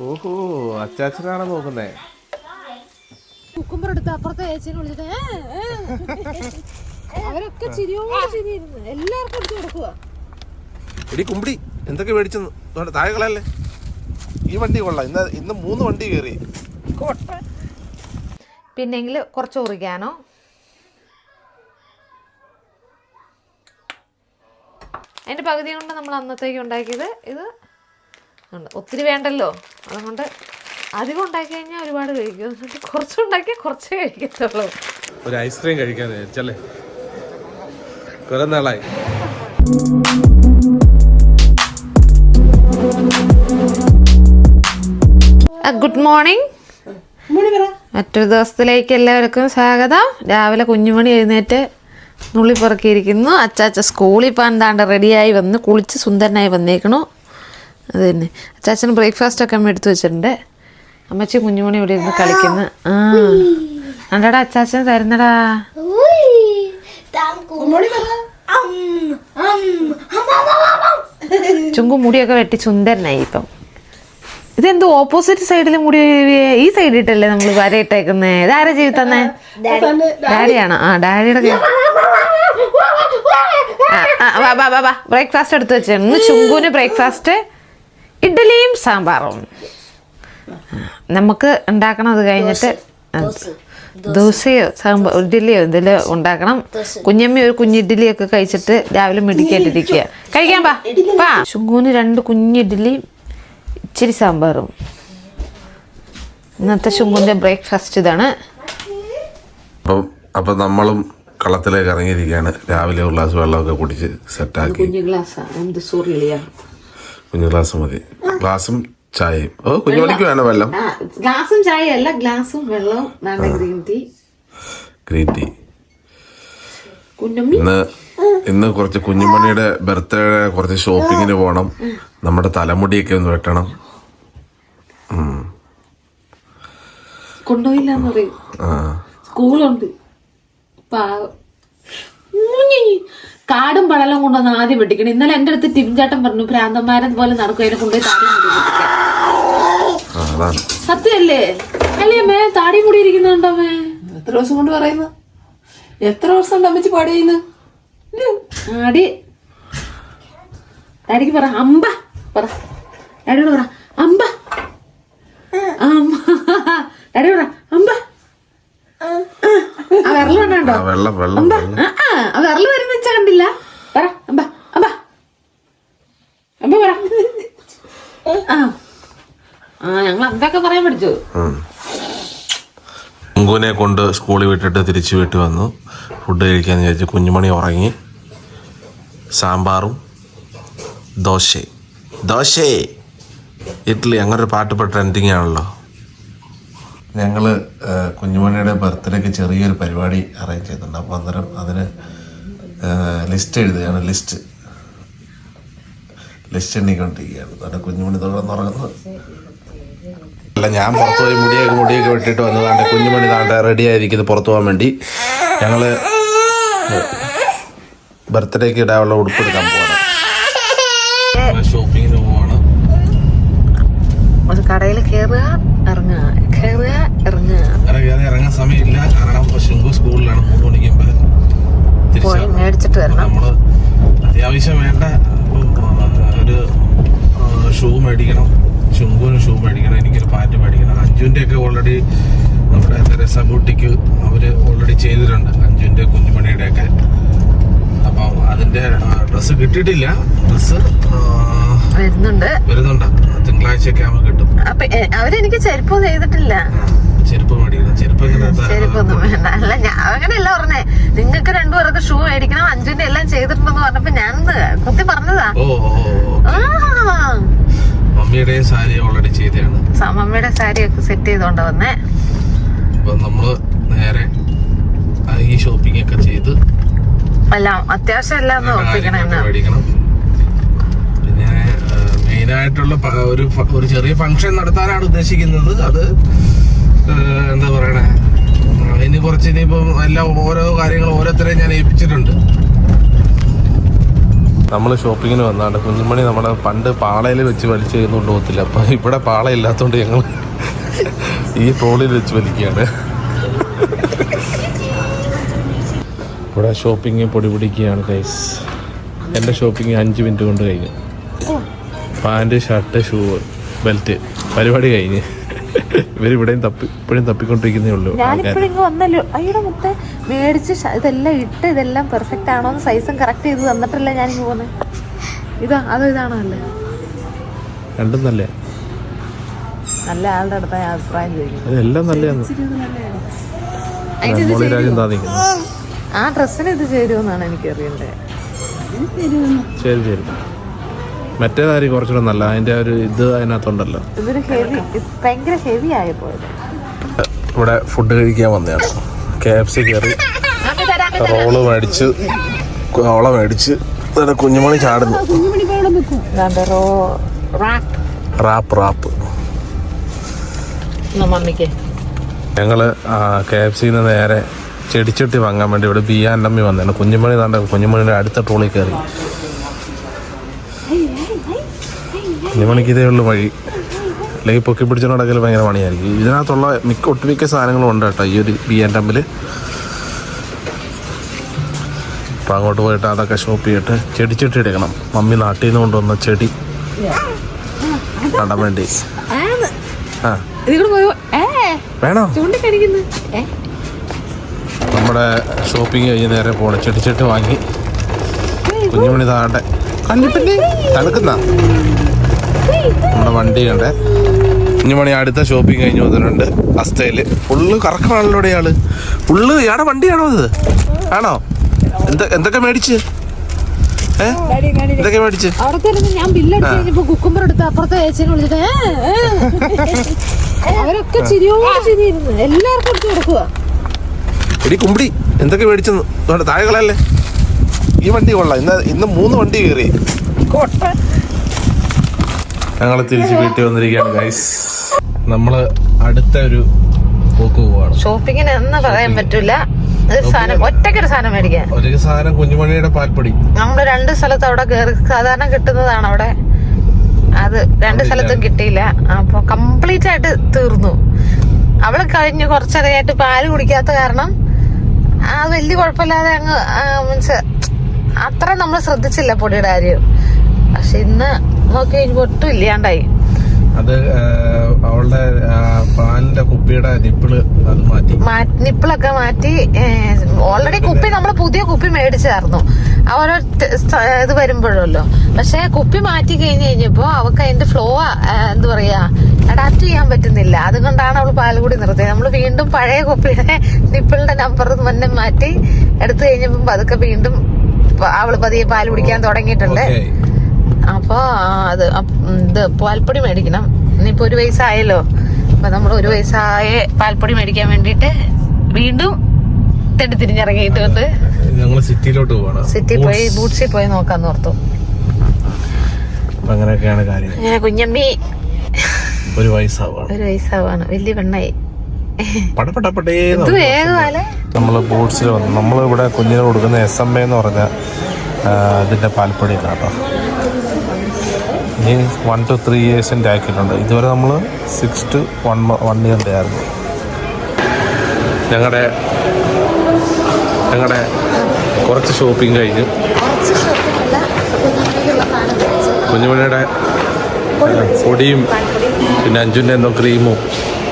ഓഹോ അച്ചാച്ചനാണ് നോക്കുന്നേ? കുക്കുമ്പർ എടുത്ത് അപ്പുറത്തെ ചേച്ചിനെ വിളിച്ചിട്ട്. അവരൊക്കെ ചിരിയോട് ചിരിയിരുന്നു. എല്ലാവർക്കും എടുത്ത് കൊടുക്കുക എടി കുമ്പിടി എന്തൊക്കെ മേടിച്ചു താഴെകളല്ലേ താഴെ കളയല്ലേ? ഈ വണ്ടി കൊള്ളാം. ഇന്ന് ഇന്ന് മൂന്ന് വണ്ടി കയറി. പിന്നെങ്കിൽ കുറച്ച് ഉറിക്കാനോ? അതിന്റെ പകുതി കൊണ്ട് നമ്മൾ അന്നത്തേക്ക് ഉണ്ടാക്കിയത്. ഇത് ഉണ്ട്. ഒത്തിരി വേണ്ടല്ലോ. അതുകൊണ്ട് അധികം ഉണ്ടാക്കി കഴിഞ്ഞാൽ ഒരുപാട് കഴിക്കും. കുറച്ച് കുറച്ചുണ്ടാക്കിയാൽ കുറച്ചേ കഴിക്കത്തുള്ളൂ. ഒരു ഐസ്ക്രീം കഴിക്കാൻ വിചാരിച്ചല്ലേ കുറെ നാളായി. ഗുഡ് മോർണിംഗ് മറ്റൊരു ദിവസത്തിലേക്ക് എല്ലാവർക്കും സ്വാഗതം. രാവിലെ കുഞ്ഞുമണി എഴുന്നേറ്റ് നുള്ളി പെറുക്കിയിരിക്കുന്നു. അച്ചാച്ച സ്കൂളിൽ പോകാൻ താണ്ട് റെഡിയായി വന്ന് കുളിച്ച് സുന്ദരനായി വന്നേക്കണു. അത് തന്നെ അച്ചാച്ചന് ബ്രേക്ക്ഫാസ്റ്റ് ഒക്കെ അമ്മ എടുത്തു വെച്ചിട്ടുണ്ട്. അമ്മച്ചി കുഞ്ഞുമണി ഇവിടെ ഇരുന്ന് കളിക്കുന്നു. ആ. അണ്ടടാ അച്ചാച്ചൻ തരുന്നടാ. ചുങ്കു മുടിയൊക്കെ വെട്ടി സുന്ദരനായി ഇപ്പം. ഇതെന്തോ ഓപ്പോസിറ്റ് സൈഡിൽ മുടി ഈ സൈഡ് ഇട്ടല്ലേ നമ്മൾ വര ഇട്ടേക്കുന്നേ? ഇതാരെ ജീവിതന്നേ ഡാഡിയാണോ. ആ ഡാഡിയുടെ ബ്രേക്ക്ഫാസ്റ്റ് എടുത്ത് വെച്ചു. ഇന്ന് ചുങ്കുവിന് ബ്രേക്ക്ഫാസ്റ്റ് ഇഡ്ഡലിയും സാമ്പാറും. നമുക്ക് ഉണ്ടാക്കണം അത് കഴിഞ്ഞിട്ട് ദോശയോ സാമ്പാർ ഇഡ്ഡലിയോ ഇതിൽ ഉണ്ടാക്കണം. കുഞ്ഞമ്മ ഒരു കുഞ്ഞിഡ്ഡലിയൊക്കെ കഴിച്ചിട്ട് രാവിലെ മിടിക്കേണ്ടിരിക്കുക കഴിക്കാൻ പാ. പാ. ശുങ്കൂന് രണ്ട് കുഞ്ഞിഡ്ഡലിയും ഇച്ചിരി സാമ്പാറും. ഇന്നത്തെ ചുങ്കുന്റെ ബ്രേക്ക്ഫാസ്റ്റ് ഇതാണ്. അപ്പം അപ്പം നമ്മളും കളത്തിലേക്ക് ഇറങ്ങിയിരിക്കുകയാണ്. രാവിലെ ഒരു ഗ്ലാസ് വെള്ളമൊക്കെ കുടിച്ച് സെറ്റാക്കി. കുഞ്ഞു ഗ്ലാസ് എന്ത് സൂര്യലിയാ കുഞ്ഞു ഗ്ലാസ് മതി. ഗ്ലാസും ചായയും. ഓ കുഞ്ഞുമണിക്ക് വേണം വെള്ളം. ഗ്ലാസും ചായ അല്ല ഗ്ലാസും വെള്ളവും ഗ്രീൻ ടീ. Green tea. ഇന്ന് ഇന്ന് കുറച്ച് കുഞ്ഞുമണിയുടെ ബർത്ത്ഡേ കുറച്ച് ഷോപ്പിങ്ങിന് പോകണം. നമ്മുടെ തലമുടിയൊക്കെ ഒന്ന് വെട്ടണം. കൊണ്ടുപോയില്ല സ്കൂളുണ്ട്. പാവം. കാടും പടലും കൊണ്ടുവന്ന് ആദ്യം വെട്ടിക്കണം. ഇന്നലെ എന്റെ അടുത്ത് ടിംചാട്ടം പറഞ്ഞു ഭ്രാന്തന്മാരെ പോലെ നടക്കും അതിനെ കൊണ്ടുപോയി താടി മുടി വെട്ടിക്കാൻ. സത്യമല്ലേ? അല്ലേ അമ്മേ താടി മുടി ഇരിക്കുന്നുണ്ടോ അമ്മേ? എത്ര ദിവസം കൊണ്ട് പറയുന്നു? എത്ര ദിവസം കൊണ്ട് അമ്മച്ചി പാടി ചെയ്യുന്നു? ആടി. ഡാഡിക്ക് പറ അമ്പ. പറ. ഡാഡിയോട് പറ അമ്പ. അമ്മ. ഡാഡിയോട് പറ അമ്പ. ആ വിരൽ കണ്ടോ ആ, വെള്ളം ആ വിരൽ വരുന്ന വെച്ചാ കണ്ടില്ല. പറ അമ്പ അമ്പ. അമ്പ പറ. ആ. ആ ഞങ്ങൾ അമ്പൊക്കെ പറയാൻ പഠിച്ചു. കുങ്കുവിനെ കൊണ്ട് സ്കൂളിൽ വിട്ടിട്ട് തിരിച്ചു വീട്ടിൽ വന്നു. ഫുഡ് കഴിക്കാന്ന് വിചാരിച്ചു കുഞ്ഞുമണി ഉറങ്ങി. സാമ്പാറും ദോശയും. ദോശേ! ഇഡ്ഡലി അങ്ങനൊരു ഒരു പാട്ട് പെട്ട ട്രെൻഡിങ് ആണല്ലോ. ഞങ്ങൾ കുഞ്ഞുമണിയുടെ ബർത്ത്ഡേക്ക് ചെറിയൊരു പരിപാടി അറേഞ്ച് ചെയ്തിട്ടുണ്ട്. അപ്പോൾ അന്നേരം അതിന് ലിസ്റ്റ് എഴുതുകയാണ്. ലിസ്റ്റ്. ലിസ്റ്റ് എണ്ണിക്കൊണ്ടിരിക്കുകയാണ്. അതുകൊണ്ട് കുഞ്ഞുമണി തുറന്നുറങ്ങുന്നു അല്ല ഞാൻ പുറത്ത് പോയി മുടിയൊക്കെ മുടിയൊക്കെ വെട്ടിട്ട് വന്നതാണ്ട്. കുഞ്ഞുമണി താണ്ട റെഡി ആയിരിക്കുന്നത് പുറത്തു പോകാൻ വേണ്ടി. ഞങ്ങൾ ബർത്ത്ഡേക്ക് ഇടാനുള്ള ഉടുപ്പ് ഉടുപ്പെടുക്കാൻ പോകണം ഷോപ്പിങ്ങിന് പോവാണ്. ഒരു കടയിൽ കയറുക ഇറങ്ങുക അങ്ങനെ കയറി ഇറങ്ങാൻ സമയമില്ല കാരണം ശുങ്കു സ്കൂളിലാണ് മൂന്ന് മണിക്കുമ്പോ മേടിച്ചിട്ട് വരണം അത്യാവശ്യം വേണ്ട ഒരു ഷൂ മേടിക്കണം. ചുങ്കൂന് ഷൂ മേടിക്കണം എനിക്കൊരു പാറ്റ് മേടിക്കണം. അഞ്ജുവിന്റെ ഒക്കെ ഓൾറെഡി നമ്മുടെ തെരേസ ബൂട്ടിക്ക് അവർ ഓൾറെഡി ചെയ്തിട്ടുണ്ട് അഞ്ജുവിന്റെ കുഞ്ഞുമണിയുടെ ഒക്കെ അപ്പം അതിന്റെ ഡ്രസ്സ് കിട്ടിയിട്ടില്ല. ഡ്രസ്സ് വരുന്നുണ്ട്. വരുന്നുണ്ട്. തിങ്കളാഴ്ചയൊക്കെ ആകുമ്പോൾ കിട്ടും. അപ്പൊ അവരെനിക്ക് ചെരുപ്പ് ചെയ്തിട്ടില്ല. ചെരുപ്പ് മേടിക്കണം. ചെരുപ്പ് ചെരുപ്പൊന്നും വേണ്ട. അല്ല ഞാൻ അങ്ങനെയല്ല പറഞ്ഞേ. നിങ്ങൾക്ക് രണ്ടുപേർക്ക് ഷൂ മേടിക്കണം അഞ്ചിന്റെ എല്ലാം ചെയ്തിട്ടുണ്ടെന്ന് പറഞ്ഞപ്പോ ഞാനത് കുത്തി പറഞ്ഞതാ. ഓ ഓ. സാരി ഓൾറെഡി ചെയ്തതാണ്. മമ്മിയുടെ സാരി ഒക്കെ സെറ്റ് ചെയ്തോണ്ട് വന്നേ. അപ്പൊ നമ്മൾ നേരെ ഈ ഷോപ്പിംഗ് ഒക്കെ ചെയ്ത് എല്ലാം അത്യാവശ്യം എല്ലാം മേടിക്കണം. പിന്നെ മെയിൻ ആയിട്ടുള്ള ഒരു ഒരു ചെറിയ ഫങ്ഷൻ നടത്താനാണ് ഉദ്ദേശിക്കുന്നത്. അത് എന്താ പറയണേ? ഇനി കുറച്ച് ഇനിയിപ്പം എല്ലാം ഓരോ കാര്യങ്ങൾ ഓരോരുത്തരെയും ഞാൻ ഏൽപ്പിച്ചിട്ടുണ്ട്. നമ്മൾ ഷോപ്പിങ്ങിന് വന്നാണ്ട് കുഞ്ഞുമണി നമ്മുടെ പണ്ട് പാളയിൽ വെച്ച് വലിച്ചു ചെയ്യുന്നുകൊണ്ട് പോകത്തില്ല. അപ്പം ഇവിടെ പാള ഇല്ലാത്തതുകൊണ്ട് ഞങ്ങൾ ഈ ട്രോളിൽ വെച്ച് വലിക്കുകയാണ്. ഇവിടെ ഷോപ്പിംഗ് പൊടി പിടിക്കുകയാണ് കൈസ് എന്റെ ഷോപ്പിംഗ് അഞ്ച് മിനിറ്റ് കൊണ്ട് കഴിഞ്ഞു. പാന്റ് ഷർട്ട് ഷൂ ബെൽറ്റ് പരിപാടി കഴിഞ്ഞ്. ഇവരിവിടെയും തപ്പി ഇപ്പോഴും തപ്പിക്കൊണ്ടിരിക്കുന്നേ ഉള്ളൂ ഞാനിപ്പോഴും ഇങ്ങ് വന്നല്ലോ. അയ്യോ മുത്ത മേടിച്ച് ഇതെല്ലാം ഇട്ട് ഇതെല്ലാം പെർഫെക്റ്റ് ആണോ സൈസും കറക്റ്റ് ചെയ്ത് തന്നിട്ടല്ലേ ഇങ്ങ് പോകുന്നത് ഇതാ അതോ ഇതാണോ അല്ലേ രണ്ടും നല്ല? നല്ല ആളുടെ അടുത്ത അഭിപ്രായം ചോദിക്കും അതെല്ലാം നല്ലതാണ്. ആ ഡ്രസ്സിന് ഇത് ചേരുമെന്നാണ് എനിക്ക് അറിയേണ്ടത് ശരി ശരി. മറ്റേതായിരിക്കും കുറച്ചുകൂടെ നല്ല അതിന്റെ ഒരു ഇത് അതിനകത്തുണ്ടല്ലോ. ഇവിടെ ഫുഡ് കഴിക്കാൻ വന്നതാണ്. കെ എഫ് സി കയറി റോൾ മേടിച്ച് ഓള മേടിച്ച് കുഞ്ഞുമണി ചാടുന്നു. റാപ്പ് റാപ്പ് ഞങ്ങൾ കെ എഫ് സിന്ന് നേരെ ചെടിച്ചട്ടി വാങ്ങാൻ വേണ്ടി ഇവിടെ ബിയാൻ ആൻഡ് അമ്മി വന്നതാണ്. കുഞ്ഞുമണി താണ്ട കുഞ്ഞുമണിയുടെ അടുത്ത ട്രോളിൽ കയറി കുഞ്ഞുമണിക്ക് ഇതേ ഉള്ളു വഴി. അല്ലെങ്കിൽ പൊക്കി പിടിച്ചിട്ടുണ്ടെങ്കിൽ ഭയങ്കര പണിയായിരിക്കും. ഇതിനകത്തുള്ള മിക്ക ഒട്ടുമിക്ക സാധനങ്ങളും ഉണ്ട് കേട്ടോ ഈ ഒരു ബി ആൻഡ് അമ്മിൽ അപ്പം അങ്ങോട്ട് പോയിട്ട് അതൊക്കെ ഷോപ്പ് ചെയ്തിട്ട് ചെടിച്ചട്ടി എടുക്കണം. മമ്മി നാട്ടിൽ നിന്ന് കൊണ്ടുവന്ന ചെടി. നടാൻ വേണ്ടി. ആ. വേണോ? നമ്മുടെ ഷോപ്പിംഗ് കഴിഞ്ഞ് നേരെ പോണ. ചെടിച്ചട്ടി വാങ്ങി. കുഞ്ഞുമണി താണ്ടെ കണ്ടിട്ടില്ലേ തണുക്കുന്ന? നമ്മുടെ വണ്ടി ഇനി മണി അടുത്ത ഷോപ്പിംഗ് കഴിഞ്ഞ് വന്നിട്ടുണ്ട്. അസ്തയിൽ ഫുള്ള് കറക്കമാണല്ലോ ഇയാൾ ഫുള്ള് ഇയാടെ വണ്ടിയാണോ അത് ആണോ? എന്താ എന്തൊക്കെ മേടിച്ച്? ഞാൻ ബില്ലടിച്ച് കഴിഞ്ഞപ്പോ കുക്കുമ്പർ എടുത്ത് അപ്പുറത്തെ ചേച്ചിനെ വിളിച്ചിട്ട് ഏ, ഏ. അവരൊക്കെ ചിരിയോട് ചിരിയിരുന്നു. എല്ലാവർക്കും എടുത്ത് കൊടുക്കുക എടി കുമ്പിടി എന്തൊക്കെ മേടിച്ചെന്ന്? താഴെ കളയല്ലേ? ഈ വണ്ടി കൊള്ളാം. ഇന്ന് ഇന്ന് മൂന്ന് വണ്ടി കയറി. ഞങ്ങൾ തിരിച്ച് വീട്ടിൽ വന്നിരിക്കുകയാണ് ഗൈസ് നമ്മൾ അടുത്ത ഒരു പോക്ക് പോവാണ്. ഷോപ്പിങ്ങിന് എന്ന് പറയാൻ പറ്റൂല. ഒറ്റക്കൊരു സാധനം മേടിക്കാൻ. ഒരു സാധനം കുഞ്ഞുമണിയുടെ പാൽപ്പൊടി. നമ്മൾ രണ്ട് സ്ഥലത്ത് അവിടെ കയറി സാധാരണ കിട്ടുന്നതാണ് അവിടെ. അത് രണ്ട് സ്ഥലത്തും കിട്ടിയില്ല. അപ്പൊ കംപ്ലീറ്റ് ആയിട്ട് തീർന്നു. അവൾ കഴിഞ്ഞ് കുറച്ചറിയായിട്ട് പാൽ കുടിക്കാത്ത കാരണം ആ വലിയ കുഴപ്പമില്ലാതെ അങ്ങ് മീൻസ് അത്ര നമ്മൾ ശ്രദ്ധിച്ചില്ല പൊടിയുടെ കാര്യം. പക്ഷെ ഇന്ന് കഴിഞ്ഞപ്പോ ഒട്ടും ഇല്ലാണ്ടായി. അത് അവളുടെ പാലിന്റെ കുപ്പിയുടെ നിപ്പിൾ അത് മാറ്റി. നിപ്പിളൊക്കെ മാറ്റി ഓൾറെഡി കുപ്പി നമ്മൾ പുതിയ കുപ്പി മേടിച്ചായിരുന്നു. അവരോ ഓരോ ഇത് വരുമ്പോഴല്ലോ. പക്ഷെ കുപ്പി മാറ്റി കഴിഞ്ഞു കഴിഞ്ഞപ്പോ അവക്ക് അതിന്റെ ഫ്ലോ എന്താ പറയാ അഡാപ്റ്റ് ചെയ്യാൻ പറ്റുന്നില്ല. അതുകൊണ്ടാണ് അവൾ പാൽ കൂടി നിർത്തിയത്. നമ്മൾ വീണ്ടും പഴയ കുപ്പിയുടെ നിപ്പിളിന്റെ നമ്പർ മുന്നേ മാറ്റി എടുത്തു കഴിഞ്ഞപ്പോ അതൊക്കെ വീണ്ടും അവൾ അവൾ പതിയെ പാൽ കുടിക്കാൻ തുടങ്ങിയിട്ടുണ്ട്. ഓക്കേ. അപ്പൊ അത് ഇത് പാൽപ്പൊടി മേടിക്കണം. ഇനിയിപ്പോൾ ഒരു വയസ്സായല്ലോ. അപ്പൊ നമ്മൾ ഒരു വയസ്സായ പാൽപ്പൊടി മേടിക്കാൻ വേണ്ടിട്ട് വീണ്ടും തെണ്ടി തിരിഞ്ഞിറങ്ങിയിട്ടുണ്ട് ഞങ്ങൾ സിറ്റിയിലോട്ട് പോകണം സിറ്റി പോയി ബൂട്ട്സിൽ പോയി നോക്കാന്ന് ഓർത്തു. അങ്ങനെയൊക്കെയാണ് കാര്യം. അങ്ങനെ കുഞ്ഞമ്മി. ഒരു വയസ്സാവാണ്. ഒരു വയസ്സാവാണ്. വലിയ പെണ്ണായി. നമ്മൾ ബോട്ട്സിൽ വന്നു നമ്മളിവിടെ കുഞ്ഞിന് കൊടുക്കുന്ന എസ് എം എ എന്ന് പറഞ്ഞ ഇതിന്റെ പാൽപ്പൊടി കേട്ടോ ഇനി വൺ ടു ത്രീ ഇയേഴ്സിന്റെ ആക്കിയിട്ടുണ്ട്. ഇതുവരെ നമ്മൾ സിക്സ് ടു വൺ വൺ ഇയറിന്റെ ആയിരുന്നു. ഞങ്ങളുടെ ഞങ്ങളുടെ കുറച്ച് ഷോപ്പിംഗ് കഴിഞ്ഞു. കുഞ്ഞുമണിയുടെ പൊടിയും പിന്നെ അഞ്ചുന്റെ എന്തോ ക്രീമും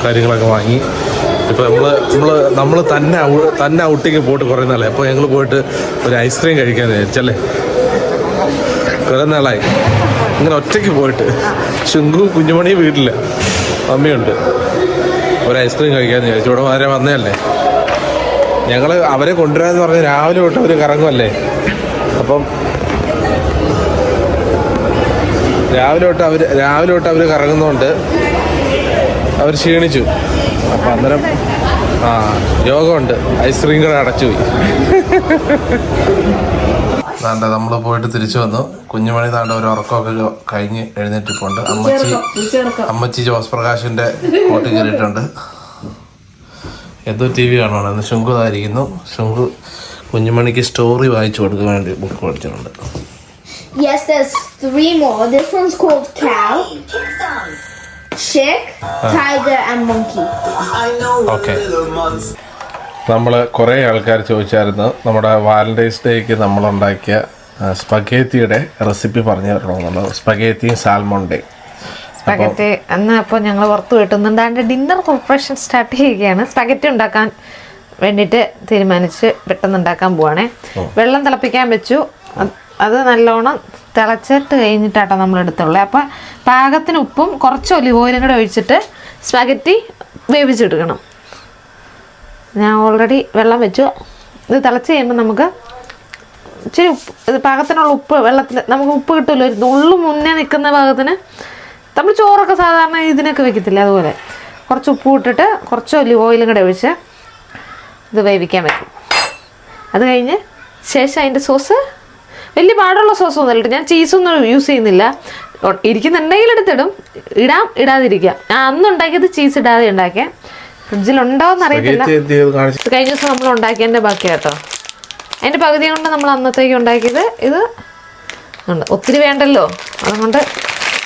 കാര്യങ്ങളൊക്കെ വാങ്ങി. ഇപ്പോൾ നമ്മൾ നമ്മൾ നമ്മൾ തന്നെ തന്നെ ഔട്ടിങ് പോയിട്ട് കുറേ നാളായി. അപ്പോൾ ഞങ്ങൾ പോയിട്ട് ഒരു ഐസ്ക്രീം കഴിക്കാൻ വിചാരിച്ചല്ലേ? കുറേ നാളായി. ഇങ്ങനെ ഒറ്റയ്ക്ക് പോയിട്ട്. ശുങ്കു കുഞ്ഞുമണി വീട്ടില്ല അമ്മയുണ്ട്. ഒരു ഐസ്ക്രീം കഴിക്കാമെന്ന് വിചാരിച്ചു. ഇവിടെ വരെ വന്നതല്ലേ? ഞങ്ങൾ അവരെ കൊണ്ടുവരാന്ന് പറഞ്ഞ് രാവിലെ തൊട്ട് അവർ കറങ്ങുമല്ലേ അപ്പം രാവിലെ തൊട്ട് അവർ രാവിലെ തൊട്ട് അവർ കറങ്ങുന്നതുകൊണ്ട് അവർ ക്ഷീണിച്ചു. അപ്പം അന്നേരം ആ യോഗമുണ്ട്. ഐസ്ക്രീം കട അടച്ചുപോയി. നമ്മൾ പോയിട്ട് തിരിച്ചു വന്നു. കുഞ്ഞുമണി താണ്ട ഒരു ഉറക്കമൊക്കെ കഴിഞ്ഞ് എഴുന്നേറ്റിപ്പോണ്ട് അമ്മച്ചി അമ്മച്ചി ജോസ് പ്രകാശിന്റെ കോട്ട് കയറിയിട്ടുണ്ട്. എന്തോ ടി വി കാണുവാണ്. ശുങ്കു ഇതായിരിക്കുന്നു. ശുങ്കു കുഞ്ഞുമണിക്ക് സ്റ്റോറി വായിച്ചു കൊടുക്കാൻ വേണ്ടി ബുക്ക് പഠിച്ചിട്ടുണ്ട് Yes, there's three more. This one's called cow, chick, tiger, and monkey. Okay. നമ്മൾ കുറേ ആൾക്കാർ ചോദിച്ചായിരുന്നു. നമ്മുടെ വാലന്റൈൻസ് ഡേക്ക് നമ്മളുണ്ടാക്കിയ സ്പഗേത്തിയുടെ റെസിപ്പി പറഞ്ഞു തരണമെന്നുള്ളത് സ്പഗേത്തിയും സാൽമോണ്ടേ സ്പഗറ്റി അന്ന് അപ്പോൾ ഞങ്ങൾ പുറത്ത് പോയിട്ടുണ്ട് അതിന്റെ ഡിന്നർ പ്രിപ്പറേഷൻ സ്റ്റാർട്ട് ചെയ്യുകയാണ്. സ്പഗറ്റി ഉണ്ടാക്കാൻ വേണ്ടിയിട്ട് തീരുമാനിച്ച് പെട്ടെന്ന് ഉണ്ടാക്കാൻ പോവാണേ. വെള്ളം തിളപ്പിക്കാൻ വെച്ചു. അത് അത് നല്ലോണം തിളച്ചിട്ട് കഴിഞ്ഞിട്ടാട്ടോ നമ്മൾ എടുത്തുള്ളത് അപ്പോൾ പാകത്തിന് ഉപ്പും കുറച്ച് ഒലിവ് ഓയിലും കൂടെ ഒഴിച്ചിട്ട് സ്പഗറ്റി വേവിച്ചെടുക്കണം. ഞാൻ ഓൾറെഡി വെള്ളം വെച്ചു. ഇത് തിളച്ച് കഴിയുമ്പോൾ നമുക്ക് ഇച്ചിരി ഉപ്പ് ഇത് പാകത്തിനുള്ള ഉപ്പ് വെള്ളത്തിൽ നമുക്ക് ഉപ്പ് കിട്ടുമല്ലോ ഒരു നുള്ളു മുന്നേ നിൽക്കുന്ന ഭാഗത്തിന് നമ്മൾ ചോറൊക്കെ സാധാരണ ഇതിനൊക്കെ വെക്കത്തില്ല അതുപോലെ. കുറച്ച് ഉപ്പ് ഇട്ടിട്ട് കുറച്ച് ഒലിവ് ഓയിലും കൂടെ ഒഴിച്ച് ഇത് വേവിക്കാൻ വെക്കും. അത് കഴിഞ്ഞ് ശേഷം അതിന്റെ സോസ് വലിയ പാടുള്ള സോസൊന്നും ഇല്ല ഞാൻ ചീസൊന്നും യൂസ് ചെയ്യുന്നില്ല. ഇരിക്കുന്നുണ്ടെങ്കിൽ എടുത്തിടും. ഇടാം ഇടാതിരിക്കാം. ഞാൻ അന്ന് ഉണ്ടാക്കിയത് ചീസ് ഇടാതെ ഉണ്ടാക്കിയ. സ്പഗേത്തി എന്ത് കാണിച്ചു ഇത് കഴിഞ്ഞ ദിവസം നമ്മൾ ഉണ്ടാക്കിയതിന്റെ ബാക്കി കേട്ടോ. അതിന്റെ പകുതി കൊണ്ട് നമ്മൾ അന്നത്തേക്ക് ഉണ്ടാക്കിയത് ഇത് ഉണ്ട്. ഒത്തിരി വേണ്ടല്ലോ. അതുകൊണ്ട്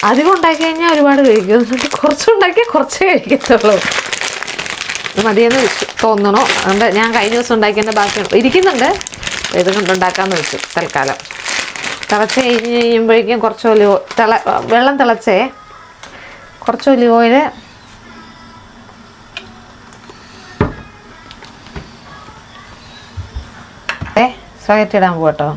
അധികം ഉണ്ടാക്കി കഴിഞ്ഞാൽ ഒരുപാട് കഴിക്കും. എന്നിട്ട് കുറച്ചുണ്ടാക്കിയാൽ കുറച്ചേ കഴിക്കത്തുള്ളൂ. മതിയെന്ന് തോന്നണോ? അതുകൊണ്ട് ഞാൻ കഴിഞ്ഞ ദിവസം ഉണ്ടാക്കിയതിന്റെ ബാക്കി ഇരിക്കുന്നുണ്ട്. ഇത് കൊണ്ടുണ്ടാക്കാമെന്ന് വെച്ചു തൽക്കാലം. തിളച്ച് കഴിഞ്ഞ് കഴിയുമ്പോഴേക്കും കുറച്ച് ഒലിവ് തിള വെള്ളം തിളച്ചേ കുറച്ച് ഒലിവ് സ്പഗറ്റി ഇടാൻ പോട്ടോ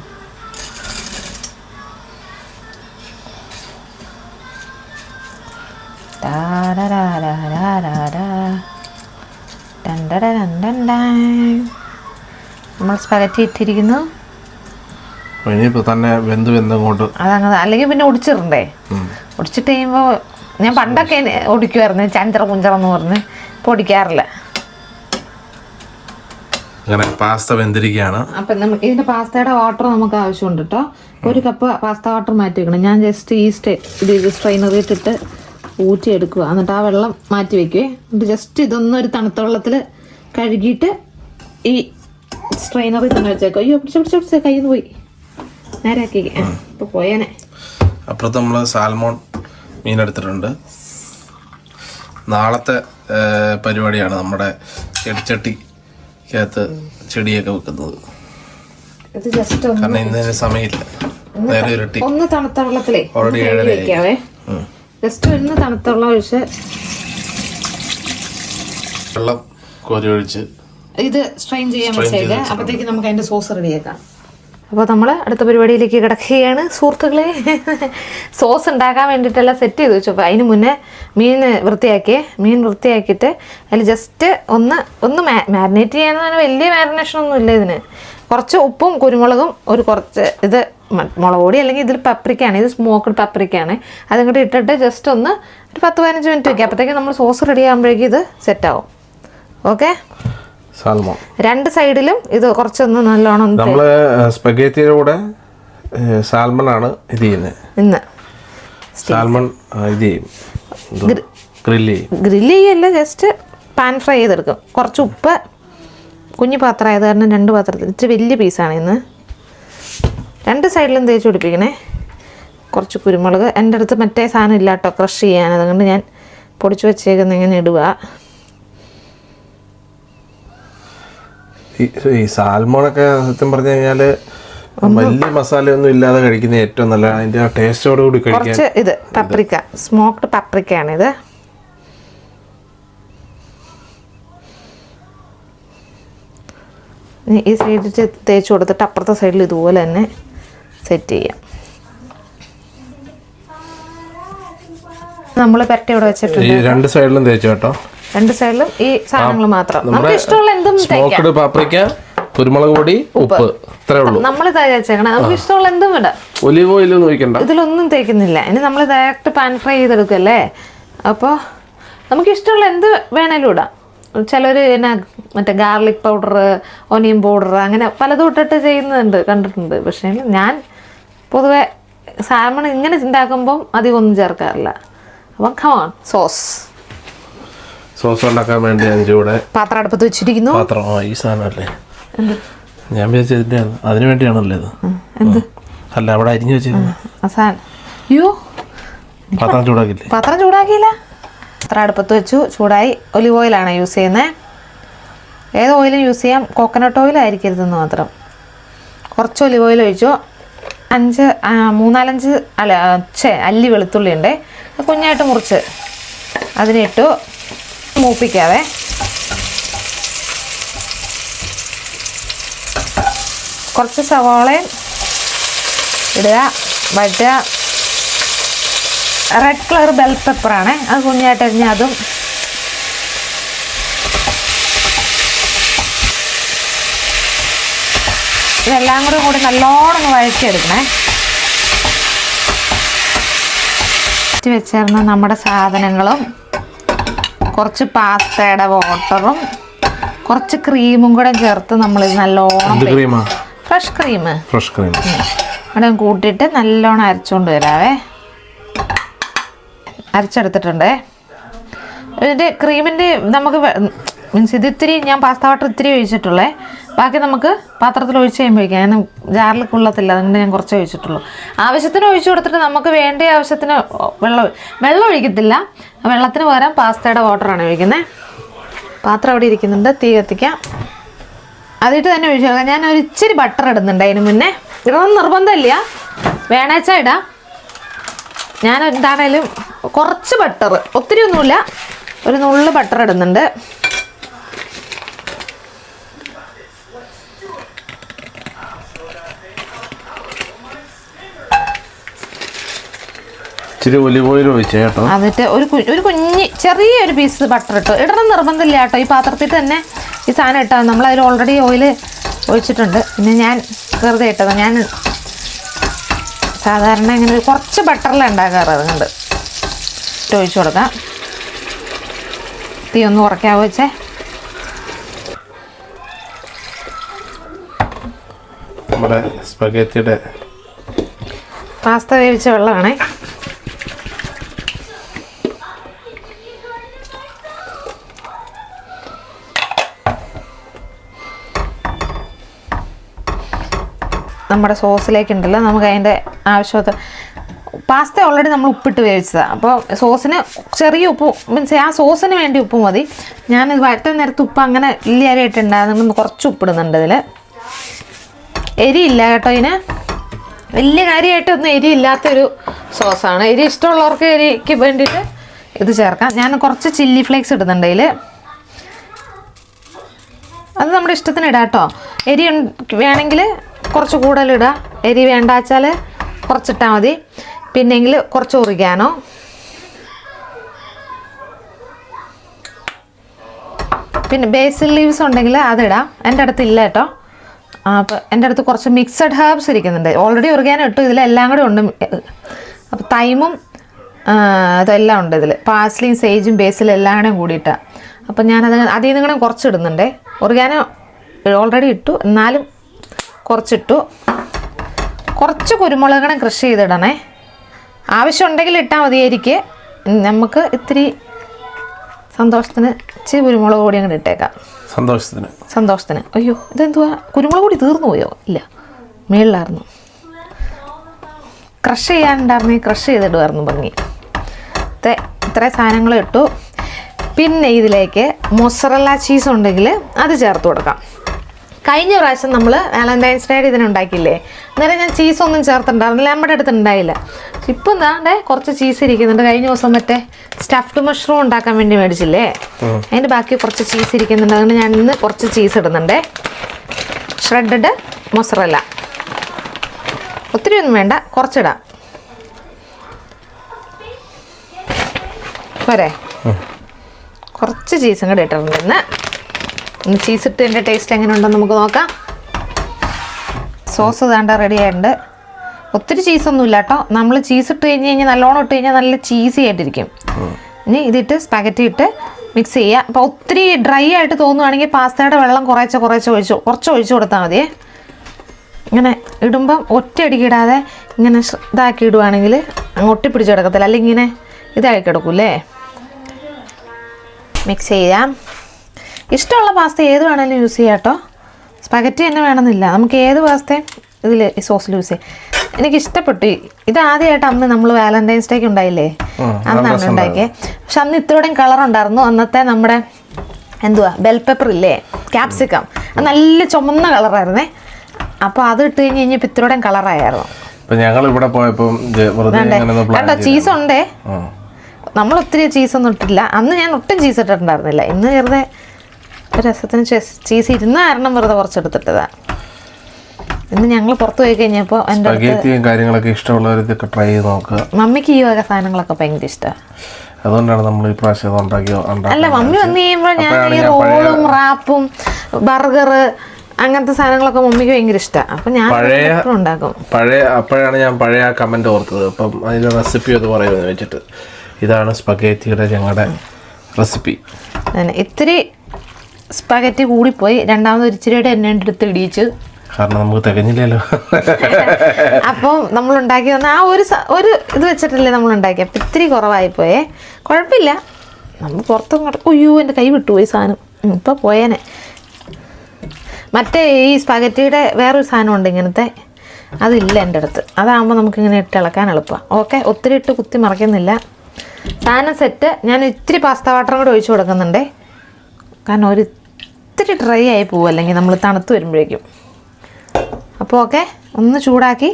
നമ്മൾ സ്പഗറ്റി ഇട്ടിരിക്കുന്നു. ഇനിയിപ്പോൾ തന്നെ വെന്ത് വെന്തങ്ങോട്ട്. അതങ്ങനെ അല്ലെങ്കിൽ പിന്നെ ഒടിച്ചിടണ്ടേ? ഒടിച്ചിട്ട് കഴിയുമ്പോൾ ഞാൻ പണ്ടൊക്കെ ഒടിക്കുമായിരുന്നു ചഞ്ചറ കുഞ്ചറെന്ന് പറഞ്ഞ്. ഇപ്പോൾ ഒടിക്കാറില്ല അങ്ങനെ പാസ്ത വെന്തിരിക്കുകയാണ്. അപ്പം നമുക്ക് ഇതിന്റെ പാസ്തയുടെ വാട്ടർ നമുക്ക് ആവശ്യമുണ്ട് കേട്ടോ ഒരു കപ്പ് പാസ്ത വാട്ടർ മാറ്റി വെക്കണം ഞാൻ ജസ്റ്റ് ഈ സ്റ്റേ ഇത് സ്ട്രെയിനറിൽ ഇട്ടിട്ട് ഊറ്റി എടുക്കുക എന്നിട്ട് ആ വെള്ളം മാറ്റി വെക്കുവേ. എന്നിട്ട് ജസ്റ്റ് ഇതൊന്നും ഒരു തണുത്ത വെള്ളത്തിൽ കഴുകിയിട്ട് ഈ സ്ട്രെയിനറിൽ തന്നെ വെച്ചേക്കോ അയ്യോ പിടിച്ച പിടിച്ച പിടിച്ച. കയ്യിൽ നിന്ന് പോയി. നേരാക്കി ഇപ്പോൾ പോയേനെ. അപ്പുറത്ത് നമ്മൾ സാൽമോൺ മീൻ എടുത്തിട്ടുണ്ട്. നാളത്തെ പരിപാടിയാണ് നമ്മുടെ ചെടിച്ചട്ടിക്കകത്ത് ചെടിയൊക്കെ വെക്കുന്നത്. ഇത് ജസ്റ്റ് ഒന്ന് കാരണം ഇന്നതിന് സമയമില്ല. നേരെ ഇരട്ടി ഒന്ന് തണുത്ത വെള്ളത്തിലേ ഓൾറെഡി ഏഴരയായി. ജസ്റ്റ് ഒന്ന് തണുത്ത വെള്ളം ഒഴിച്ച് വെള്ളം കോരി ഒഴിച്ച് ഇത് സ്ട്രെയിൻ ചെയ്യാൻ വെച്ചേക്ക്. അപ്പോഴത്തേക്ക് നമുക്ക് അതിന്റെ സോസ് റെഡിയാക്കാം അപ്പോൾ നമ്മൾ അടുത്ത പരിപാടിയിലേക്ക് കിടക്കുകയാണ്. സുഹൃത്തുക്കളെ സോസ് ഉണ്ടാക്കാൻ വേണ്ടിയിട്ടെല്ലാം സെറ്റ് ചെയ്ത് വെച്ചു അപ്പോൾ അതിന് മുന്നേ മീൻ വൃത്തിയാക്കിയേ മീൻ വൃത്തിയാക്കിയിട്ട് അതിൽ ജസ്റ്റ് ഒന്ന് ഒന്ന് മാരിനേറ്റ് ചെയ്യാന്ന് പറഞ്ഞാൽ വലിയ മാരിനേഷൻ ഒന്നും ഇല്ല ഇതിന്. കുറച്ച് ഉപ്പും കുരുമുളകും ഒരു കുറച്ച് ഇത് മുളക് പൊടി അല്ലെങ്കിൽ ഇതിൽ പപ്രിക്കയാണ് ഇത് സ്മോക്ക്ഡ് പപ്രിക്കയാണ് അതങ്ങോട്ട് ഇട്ടിട്ട് ജസ്റ്റ് ഒന്ന് ഒരു പത്ത് പതിനഞ്ച് മിനിറ്റ് വയ്ക്കുക അപ്പോഴത്തേക്കും നമ്മൾ സോസ് റെഡി ആകുമ്പോഴേക്കും ഇത് സെറ്റാവും ഓക്കെ സാൽമോൺ രണ്ട് സൈഡിലും ഇത് കുറച്ചൊന്ന് നല്ലോണം നമ്മൾ സ്പഗേത്തിയുടെ കൂടെ സാൽമൺ ആണ് ഇത് ചെയ്യുന്നത് ഇന്ന്. സാൽമൺ ഇത് ചെയ്യും. ഗ്രില്ല് ചെയ്യും. ഗ്രില്ല് ചെയ്യല്ല ജസ്റ്റ് പാൻ ഫ്രൈ ചെയ്തെടുക്കും. കുറച്ച് ഉപ്പ് കുഞ്ഞു പാത്രം ആയത് കാരണം രണ്ട് പാത്രത്തിൽ. ഇച്ചിരി വലിയ പീസാണ് ഇന്ന്. രണ്ട് സൈഡിലും തേച്ച് പിടിപ്പിക്കണേ. കുറച്ച് കുരുമുളക്. എന്റെ അടുത്ത് മറ്റേ സാധനം ഇല്ല കേട്ടോ ക്രഷ് ചെയ്യാൻ. അതുകൊണ്ട് ഞാൻ പൊടിച്ച് വെച്ചേക്കുന്ന ഇങ്ങനെ ഇടുക ഈ- സാൽമോണൊക്കെ സത്യം പറഞ്ഞു കഴിഞ്ഞാൽ വലിയ മസാലയൊന്നും ഇല്ലാതെ കഴിക്കുന്ന ഏറ്റവും നല്ല അതിന്റെ ആ ടേസ്റ്റോട് കൂടി കഴിക്കാൻ കുറച്ച് ഇത് പപ്രിക്ക. സ്മോക്ക്ഡ് പപ്രിക്കയാണിത് ഇനി ഈ സൈഡിൽ തേച്ച് കൊടുത്തിട്ട് അപ്പുറത്തെ സൈഡിൽ ഇതുപോലെ തന്നെ സെറ്റ് ചെയ്യാം. നമ്മൾ പെരട്ടി ഇവിടെ വെച്ചിട്ടുണ്ട്. ഈ രണ്ട് സൈഡിലും തേച്ചു കേട്ടോ? രണ്ട് സൈഡിലും ഈ സാധനങ്ങൾ മാത്രം. നമുക്ക് ഇഷ്ടമുള്ള എന്തും സ്മോക്ക്ഡ് പാപ്രിക്ക കുരുമുളക് പൊടി ഉപ്പ്. ഇത്രേ ഉള്ളൂ. നമ്മൾ തേച്ചേക്കണം നമുക്ക് ഇഷ്ടമുള്ള എന്തും ഇടാം. ഒലിവ് ഓയിൽ നോക്കണ്ട ഇതിലൊന്നും തേക്കുന്നില്ല. ഇനി നമ്മൾ ഡയറക്റ്റ് പാൻ ഫ്രൈ ചെയ്തെടുക്കല്ലേ അപ്പോൾ നമുക്ക് ഇഷ്ടമുള്ള എന്ത് വേണേലും ഇടാം. ചിലർ പിന്നെ മറ്റേ ഗാർലിക് പൗഡർ ഒനിയൻ പൗഡർ അങ്ങനെ പലതും ഇട്ടിട്ട് ചെയ്യുന്നുണ്ട് കണ്ടിട്ടുണ്ട്. പക്ഷേ ഞാൻ പൊതുവെ സാൽമൺ ഇങ്ങനെ ഉണ്ടാക്കുമ്പം അധികം ഒന്നും ചേർക്കാറില്ല. അപ്പം കമോൺ സോസ് സോസ് ഉണ്ടാക്കാൻ വേണ്ടി അഞ്ചു കൂടെ പാത്രം അടുപ്പത്ത് വെച്ചിരിക്കുന്നു. പാത്രം. ആ ഈ സാധനം അല്ലേ ഞാൻ വിചാരിച്ചത് അതിനു വേണ്ടിയാണല്ലേ ഇത്? അല്ല അവിടെ അരിഞ്ഞു വെച്ചിരുന്നു. അയ്യോ. പാത്രം ചൂടാക്കില്ലേ പാത്രം ചൂടാക്കിയില്ല. പാത്രം അടുപ്പത്ത് വെച്ചു. ചൂടായി. ഒലിവ് ഓയിലാണ് യൂസ് ചെയ്യുന്നത് ഏത് ഓയിലും യൂസ് ചെയ്യാം. കോക്കനട്ട് ഓയിൽ ആയിരിക്കരുതെന്ന് മാത്രം. കുറച്ച് ഒലിവ് ഓയിൽ ഒഴിച്ചു. അഞ്ച് മൂന്നാലഞ്ച് അല്ല ഛേ അല്ലി വെളുത്തുള്ളി ഉണ്ട് കുഞ്ഞായിട്ട് മുറിച്ച്. അതിനിട്ടു. മൂപ്പിക്കാവേ. കുറച്ച് സവാളയും ഇടുക വട റെഡ് കളർ ബെൽ പെപ്പറാണ് അത് കുഞ്ഞായിട്ട് അരിഞ്ഞ അതും ഇതെല്ലാം കൂടെ കൂടി നല്ലോണം വഴറ്റി വെച്ചിരുന്ന നമ്മുടെ സാധനങ്ങളും. കുറച്ച് പാസ്തയുടെ വാട്ടറും കുറച്ച് ക്രീമും കൂടെ ചേർത്ത് നമ്മൾ ഇത് നല്ലോണം ഫ്രഷ് ക്രീം. Fresh cream. അവിടെ കൂട്ടിയിട്ട് നല്ലോണം അരച്ചുകൊണ്ട് വരാവേ. അരച്ചെടുത്തിട്ടുണ്ടേ. ഇതിന്റെ ക്രീമിന്റെ നമുക്ക് മീൻസ് ഇത് ഇത്തിരി ഞാൻ പാസ്ത വാട്ടർ ഇത്തിരി ഒഴിച്ചിട്ടുള്ളേ. ബാക്കി നമുക്ക് പാത്രത്തിൽ ഒഴിച്ച് കഴിയുമ്പോഴേക്കും ഞാൻ ജാറിൽ കൊള്ളത്തില്ല അതുകൊണ്ട് ഞാൻ കുറച്ച് ഒഴിച്ചിട്ടുള്ളൂ. ആവശ്യത്തിന് ഒഴിച്ചു കൊടുത്തിട്ട് നമുക്ക് വേണ്ട ആവശ്യത്തിന് വെള്ളം വെള്ളം ഒഴിക്കത്തില്ല. വെള്ളത്തിന് പകരം പാസ്തയുടെ വാട്ടറാണ് ഒഴിക്കുന്നത് പാത്രം അവിടെ ഇരിക്കുന്നുണ്ട്. തീ കത്തിക്കാം. അതിട്ട് തന്നെ ഒഴിച്ചു ഞാൻ ഒരു ഇച്ചിരി ബട്ടർ ഇടുന്നുണ്ട് അതിന് മുന്നേ. ഇടണം നിർബന്ധമില്ല. വേണേച്ച ഇടാം. ഞാൻ എന്താണേലും കുറച്ച് ബട്ടർ ഒത്തിരി ഒന്നുമില്ല. ഒരു നുള്ളു ബട്ടർ ഇടുന്നുണ്ട്. ഇച്ചിരി ഒലിവ് ഓയിൽ ഒഴിച്ചേ കേട്ടോ. എന്നിട്ട് ഒരു ഒരു കുഞ്ഞ് ചെറിയൊരു പീസ് ബട്ടർ ഇട്ടു. ഇടണം നിർബന്ധമില്ല കേട്ടോ. ഈ പാത്രത്തിൽ തന്നെ ഈ സാധനം ഇട്ടാൽ നമ്മൾ അതിൽ ഓൾറെഡി ഓയിൽ ഒഴിച്ചിട്ടുണ്ട്. പിന്നെ ഞാൻ വെറുതെ ഇട്ടത്. ഞാൻ സാധാരണ ഇങ്ങനെ കുറച്ച് ബട്ടറിൽ ഉണ്ടാക്കാറ് അതുകൊണ്ട് ഇട്ട് ഒഴിച്ചു കൊടുക്കാം. തീ ഒന്ന് കുറയ്ക്കാവോ വെച്ചേ? നമ്മുടെ സ്പഗേത്തിയുടെ പാസ്ത വേവിച്ച വെള്ളമാണേ. നമ്മുടെ സോസിലേക്കുണ്ടല്ലോ. നമുക്ക് അതിന്റെ ആവശ്യമൊക്കെ പാസ്ത ഓൾറെഡി നമ്മൾ ഉപ്പിട്ട് വേവിച്ചതാണ് അപ്പോൾ സോസിന് ചെറിയ ഉപ്പ് മീൻസ് ആ സോസിന് വേണ്ടി ഉപ്പ് മതി. ഞാൻ വരട്ട നേരത്ത് ഉപ്പ് അങ്ങനെ ഇല്ലാരായിട്ടുണ്ടായിരുന്നു കുറച്ച് ഉപ്പിടുന്നുണ്ട് ഇതിൽ എരിയില്ല കേട്ടോ ഇതിന്. വലിയ കാര്യമായിട്ടൊന്നും എരി ഇല്ലാത്തൊരു സോസാണ്. എരി ഇഷ്ടമുള്ളവർക്ക് എരിക്ക് വേണ്ടിയിട്ട് ഇത് ചേർക്കാം. ഞാൻ കുറച്ച് ചില്ലി ഫ്ലേക്സ് ഇടുന്നുണ്ട് ഇതിൽ അത് നമ്മുടെ ഇഷ്ടത്തിന് ഇടാം കേട്ടോ. എരി വേണമെങ്കിൽ കുറച്ച് കൂടുതലിടുക എരി വേണ്ട വെച്ചാൽ കുറച്ചിട്ടാൽ മതി. പിന്നെങ്കിൽ കുറച്ച് ഉറിക്കാനോ പിന്നെ ബേസിൽ ലീവ്സ് ഉണ്ടെങ്കിൽ അതിടാം എന്റെ അടുത്ത് ഇല്ല കേട്ടോ. അപ്പോൾ എന്റെ അടുത്ത് കുറച്ച് മിക്സഡ് ഹേർബ്സ് ഇരിക്കുന്നുണ്ട്. ഓൾറെഡി ഒറിഗാനോ ഇട്ടു. ഇതിലെല്ലാം കൂടെ ഉണ്ട്. അപ്പോൾ തൈമും അതെല്ലാം ഉണ്ട് ഇതിൽ പാസ്ലിയും സേജും ബേസിലും എല്ലാം കൂടെ കൂടിയിട്ടാണ് അപ്പം ഞാനത് അതിൽ നിന്നും കൂടെ കുറച്ച് ഇടുന്നുണ്ടേ. ഒറിഗാനോ ഓൾറെഡി ഇട്ടു. എന്നാലും കുറച്ചിട്ടു. കുറച്ച് കുരുമുളകണം കൂടെ കൃഷി ചെയ്തിടണേ. ആവശ്യമുണ്ടെങ്കിൽ ഇട്ടാൽ മതിയായിരിക്കും. നമുക്ക് ഇത്തിരി സന്തോഷത്തിന് ഇച്ചിരി കുരുമുളക് പൊടി അങ്ങോട്ട് ഇട്ടേക്കാം. സന്തോഷത്തിന്. സന്തോഷത്തിന്. അയ്യോ ഇതെന്തുവാ? കുരുമുളക് പൊടി തീർന്നു പോയോ? ഇല്ല മേളിലായിരുന്നു. ക്രഷ് ചെയ്യാനുണ്ടായിരുന്നു ക്രഷ് ചെയ്തിടുമായിരുന്നു ഭംഗി. ഇത്ര ഇത്രയും സാധനങ്ങൾ ഇട്ടു. പിന്നെ ഇതിലേക്ക് മൊസറല്ല ചീസ് ഉണ്ടെങ്കിൽ അത് ചേർത്ത് കൊടുക്കാം. കഴിഞ്ഞ പ്രാവശ്യം നമ്മൾ വാലന്റൈൻസ് ഡേ ഇതിനുണ്ടാക്കിയില്ലേ? അന്നേരം ഞാൻ ചീസ് ഒന്നും ചേർത്തിട്ടുണ്ടായിരുന്നില്ല. നമ്മുടെ അടുത്ത് ഉണ്ടായില്ല ഇപ്പം എന്താണ്ട് കുറച്ച് ചീസ് ഇരിക്കുന്നുണ്ട്. കഴിഞ്ഞ ദിവസം മറ്റേ സ്റ്റഫ്ഡ് മഷ്റൂം ഉണ്ടാക്കാൻ വേണ്ടി മേടിച്ചില്ലേ? അതിന്റെ ബാക്കി കുറച്ച് ചീസ് ഇരിക്കുന്നുണ്ട്. അതുകൊണ്ട് ഞാൻ ഇന്ന് കുറച്ച് ചീസ് ഇടുന്നുണ്ടേ. ഷ്രെഡഡ് മൊസറല്ല ഒത്തിരി ഒന്നും വേണ്ട. കുറച്ചിടാം. പോരെ. കുറച്ച് ചീസും കൂടെ ഇട്ടിട്ടുണ്ട് ചീസ് ഇട്ടതിന്റെ ടേസ്റ്റ് എങ്ങനെ ഉണ്ടെന്ന് നമുക്ക് നോക്കാം. സോസ് വേണ്ട റെഡി ആയിട്ടുണ്ട്. ഒത്തിരി ചീസൊന്നും ഇല്ല കേട്ടോ നമ്മൾ ചീസ് ഇട്ട് കഴിഞ്ഞ് കഴിഞ്ഞാൽ നല്ലോണം ഇട്ട് കഴിഞ്ഞാൽ നല്ല ചീസി ആയിട്ടിരിക്കും. ഇനി ഇതിട്ട് സ്പാഗറ്റി ഇട്ട് മിക്സ് ചെയ്യുക അപ്പോൾ ഒത്തിരി ഡ്രൈ ആയിട്ട് തോന്നുവാണെങ്കിൽ പാസ്തയുടെ വെള്ളം കുറേശ്ശെ കുറേശ്ശെ ഒഴിച്ചു കുറച്ച് ഒഴിച്ചു കൊടുത്താൽ മതി ഇങ്ങനെ ഇടുമ്പം ഒറ്റയടിക്ക് ഇടാതെ ഇങ്ങനെ ഇതാക്കി ഇടുവാണെങ്കിൽ അങ്ങ് ഒട്ടിപ്പിടിച്ച് കിടക്കത്തില്ല. അല്ലെങ്കിൽ ഇങ്ങനെ ഇതാക്കി കിടക്കൂല്ലേ മിക്സ് ചെയ്യാം. ഇഷ്ടമുള്ള പാസ്ത ഏത് വേണമെങ്കിലും യൂസ് ചെയ്യാം കേട്ടോ സ്പഗറ്റി തന്നെ വേണമെന്നില്ല. നമുക്ക് ഏത് പാസ്തയും ഇതിൽ ഈ സോസിൽ യൂസ് ചെയ്യാം. എനിക്ക് ഇഷ്ടപ്പെട്ടു. ഇത് ആദ്യമായിട്ട് അന്ന് നമ്മൾ വാലന്റൈൻസ് ഡേക്ക് ഉണ്ടായില്ലേ? അന്നാണ് ഉണ്ടാക്കിയത് പക്ഷെ അന്ന് ഇത്രയും കളർ ഉണ്ടായിരുന്നു. അന്നത്തെ നമ്മുടെ എന്തുവാ ബെൽ പെപ്പർ ഇല്ലേ? ക്യാപ്സിക്കം അത് നല്ല ചുമന്ന കളറായിരുന്നേ അപ്പൊ അത് ഇട്ട് കഴിഞ്ഞ് കഴിഞ്ഞപ്പോൾ ഇത്രയും കളറായിരുന്നു ഞങ്ങൾ ഇവിടെ പോയപ്പോൾ കണ്ടോ. ചീസ് ഉണ്ടേ? നമ്മൾ ഒത്തിരി ചീസ് ഒന്നും ഇട്ടില്ല അന്ന് ഞാൻ ഒട്ടും ചീസ് ഇട്ടിട്ടുണ്ടായിരുന്നില്ല. ഇന്ന് ഒരു രസത്തിന് ചീസ് ഇരുന്ന കാരണം വെറുതെ കുറച്ചെടുത്തിട്ടതാ. ഇന്ന് ഞങ്ങൾ പുറത്തു പോയി കഴിഞ്ഞപ്പോൾ എന്റെ കാര്യങ്ങളൊക്കെ ഇഷ്ടമുള്ളവർ ഇതൊക്കെ ട്രൈ ചെയ്ത് നോക്കുക മമ്മിക്ക് ഈ വക സാധനങ്ങളൊക്കെ ഭയങ്കര ഇഷ്ടമാണ് അതുകൊണ്ടാണ് നമ്മൾ ഈ പ്രാവശ്യം അത് ഉണ്ടാക്കി ഉണ്ടാക്കി അല്ല മമ്മി വന്നു കഴിയുമ്പോൾ ഞാൻ ഈ റോളും റാപ്പും ബർഗർ അങ്ങനത്തെ സാധനങ്ങളൊക്കെ മമ്മിക്ക് ഭയങ്കര ഇഷ്ടമാണ് അപ്പം ഞാൻ പഴയ- ഉണ്ടാക്കും. പഴയ അപ്പോഴാണ് ഞാൻ പഴയ ആ കമന്റ് ഓർത്തത്. അപ്പം അതിന്റെ റെസിപ്പി എന്ന് പറയുമെന്ന് വെച്ചിട്ട്. ഇതാണ് സ്പഗേത്തിയുടെ ഞങ്ങളുടെ റെസിപ്പി ഇത്തിരി സ്പഗറ്റി കൂടിപ്പോയി. രണ്ടാമത് ഒരു ഇച്ചിരിയുടെ എണ്ണ എടുത്ത് ഇടിയിച്ച്. കാരണം നമുക്ക് തികഞ്ഞില്ലല്ലോ. അപ്പോൾ നമ്മൾ ഉണ്ടാക്കി വന്ന ആ ഒരു ഒരു ഇത് വെച്ചിട്ടല്ലേ നമ്മൾ ഉണ്ടാക്കി അപ്പം ഇത്തിരി കുറവായി പോയേ കുഴപ്പമില്ല. നമ്മൾ പുറത്തും അയ്യോ എന്റെ കൈ വിട്ടുപോയി സാധനം. ഇപ്പോൾ ഇപ്പൊ പോയേനെ. മറ്റേ ഈ സ്പഗറ്റിയുടെ വേറൊരു സാധനം ഉണ്ട് ഇങ്ങനത്തെ. അതില്ല എന്റെ അടുത്ത്. അതാകുമ്പോൾ നമുക്കിങ്ങനെ ഇട്ട് ഇളക്കാൻ എളുപ്പമാണ് ഓക്കെ ഒത്തിരി ഇട്ട് കുത്തി മറക്കുന്നില്ല. സാധനം സെറ്റ് ഞാൻ ഇത്തിരി പാസ്ത വാട്ടറും കൂടെ ഒഴിച്ചു കൊടുക്കുന്നുണ്ടേ. കാരണം ഒരു ഇത്തിരി ഡ്രൈ ആയി പോകും അല്ലെങ്കിൽ നമ്മൾ തണുത്ത് വരുമ്പോഴേക്കും. അപ്പോൾ ഓക്കെ ഒന്ന് ചൂടാക്കി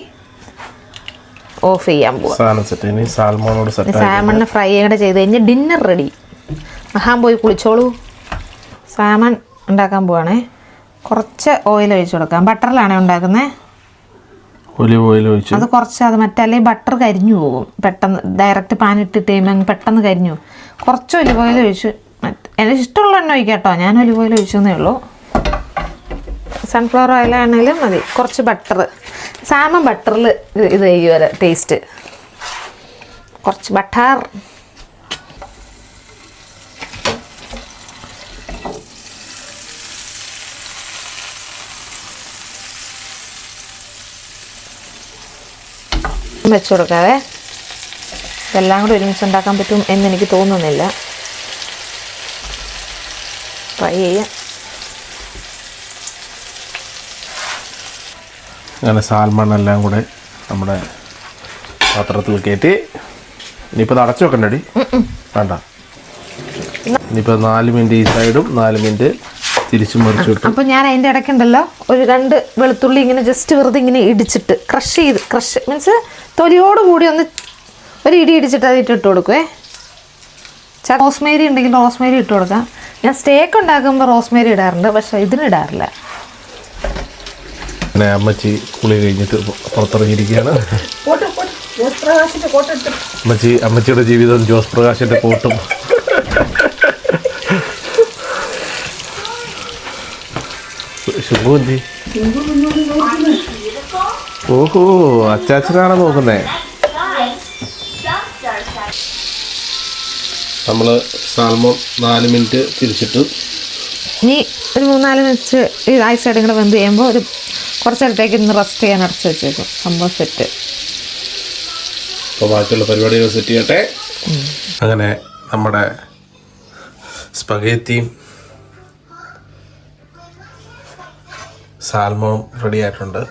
ഓഫ് ചെയ്യാൻ പോവാം. സാമണിനെ ഫ്രൈ കൂടെ ചെയ്ത് കഴിഞ്ഞ് ഡിന്നർ റെഡി മഹാൻ പോയി കുളിച്ചോളൂ. സാമൺ ഉണ്ടാക്കാൻ പോവാണേ. കുറച്ച് ഓയിൽ ഒഴിച്ച് കൊടുക്കാം. ബട്ടറിലാണേ ഉണ്ടാക്കുന്നത് ഒലിവ് ഓയിൽ ഒഴിച്ച്. അത് കുറച്ച് അത് മറ്റല്ലേ ബട്ടർ കരിഞ്ഞു പോകും. പെട്ടെന്ന് ഡയറക്റ്റ് പാൻ ഇട്ടിട്ട് കഴിയുമ്പോൾ പെട്ടെന്ന് കരിഞ്ഞു കുറച്ച് ഒലിവ് ഓയിൽ ഒഴിച്ച് എനിക്ക് ഇഷ്ടമുള്ള എണ്ണ ഒഴിക്കാം കേട്ടോ. ഞാൻ ഒലിവ് ഓയിൽ ഒഴിച്ചെന്നേ ഉള്ളൂ. സൺഫ്ലവർ ഓയിലാണെങ്കിലും മതി. കുറച്ച് ബട്ടർ സാമൻ ബട്ടറിൽ ഇത് ചെയ്യുമല്ലോ ടേസ്റ്റ് കുറച്ച് ബട്ടർ വെച്ചു കൊടുക്കാവേ. ഇതെല്ലാം കൂടി ഒരുമിച്ച് ഉണ്ടാക്കാൻ പറ്റും എന്നെനിക്ക് തോന്നുന്നില്ല. ട്രൈ ചെയ്യാം. അങ്ങനെ സാൽമൺ എല്ലാം കൂടെ നമ്മുടെ പാത്രത്തിൽ കയറ്റി ഇനിയിപ്പോൾ അത് അടച്ചു വെക്കണ്ടടി. വേണ്ട. ഇനിയിപ്പോൾ നാല് മിനിറ്റ് ഈ സൈഡും നാല് മിനിറ്റ് തിരിച്ചു മറിച്ചു അപ്പോൾ അപ്പം ഞാൻ അതിന്റെ ഇടയ്ക്കുണ്ടല്ലോ ഒരു രണ്ട് വെളുത്തുള്ളി ഇങ്ങനെ ജസ്റ്റ് വെറുതെ ഇങ്ങനെ ഇടിച്ചിട്ട് ക്രഷ് ചെയ്ത് ക്രഷ് മീൻസ് തൊലിയോട് കൂടി ഒന്ന് ഒരു ഇടി ഇടിച്ചിട്ട് അതിട്ട് ഇട്ട് കൊടുക്കുവേ. റോസ്മേരി ഉണ്ടെങ്കിൽ റോസ്മേരി ഇട്ട് കൊടുക്കാം. ഞാൻ സ്റ്റേക്ക് ഉണ്ടാക്കുമ്പോൾ റോസ്മേരി ഇടാറുണ്ട് പക്ഷെ ഇതിന് ഇടാറില്ല അങ്ങനെ അമ്മച്ചി കുളി കഴിഞ്ഞിട്ട് പുറത്തിറങ്ങിയിരിക്കുകയാണ്. അമ്മച്ചി അമ്മച്ചിയുടെ ജീവിതം ജോസ് പ്രകാശിന്റെ കോട്ടും. ശുഭന്തി ഓഹോ അച്ചാച്ചനാണ് നോക്കുന്നേ? നമ്മൾ സാൽമോൺ നാല് മിനിറ്റ് തിരിച്ചിട്ട് ഇനി ഒരു മൂന്നാൽ മിനിറ്റ് ഈ ആഴ്ച കൂടെ വെന്ത് ചെയ്യുമ്പോൾ ഒരു കുറച്ച് നേരത്തേക്ക് ഇന്ന് റെസ്റ്റ് ചെയ്യാൻ അടച്ച് വെച്ചേക്കും. സംഭവം സെറ്റ് അപ്പോൾ ബാക്കിയുള്ള പരിപാടികൾ സെറ്റ് ചെയ്യട്ടെ. അങ്ങനെ നമ്മുടെ സ്പഗേത്തിയും സാൽമോണും റെഡി ആയിട്ടുണ്ട്.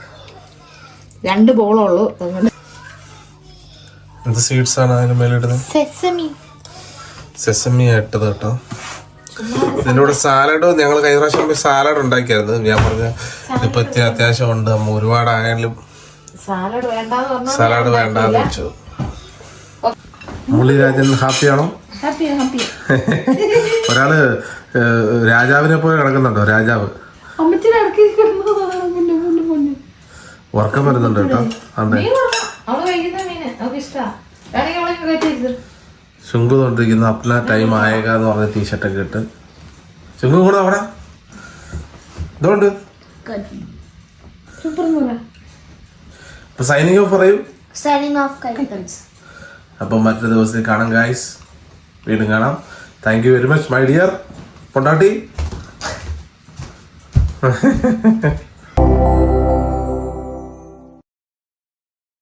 രണ്ട് ബോളുള്ളൂ എന്ത് സ്വീറ്റ്സ് ആണ് അതിന് മേലിടുന്നത്. സെസമി ഇട്ടത് കേട്ടോ. ഇതിന്റെ കൂടെ സാലഡ് ഞങ്ങൾ കഴിഞ്ഞ പ്രാവശ്യം പോയി സാലഡ് ഉണ്ടാക്കിയായിരുന്നു. ഞാൻ പറഞ്ഞ ഇതിപ്പോ അത്യാവശ്യം ഉണ്ട്. അമ്മ ഒരുപാടായാലും സാലഡ് വേണ്ടാന്ന് വെച്ചു. മുള്ളി രാജൻ ഹാപ്പിയാണോ ഹാപ്പി ഹാപ്പി ഒരാൾ രാജാവിനെ പോലെ കിടക്കുന്നുണ്ടോ? രാജാവ്. ഉറക്കം വരുന്നുണ്ട് കേട്ടോ. അതെ ശുങ്കു തൊണ്ടിരിക്കുന്ന അപ്ന ടൈം ആയേക എന്ന് പറഞ്ഞ ടീഷർട്ടൊക്കെ ഇട്ട്. ശുങ്കു കൂടെ അവിടെ ഇതുകൊണ്ട്. സൂപ്പർ ഓഫ് പറയൂ. സൈനിങ് ഓഫ് അപ്പം മറ്റൊരു ദിവസത്തിൽ കാണാം ഗായ്സ് വീണ്ടും കാണാം. Thank you very much my dear Kondotty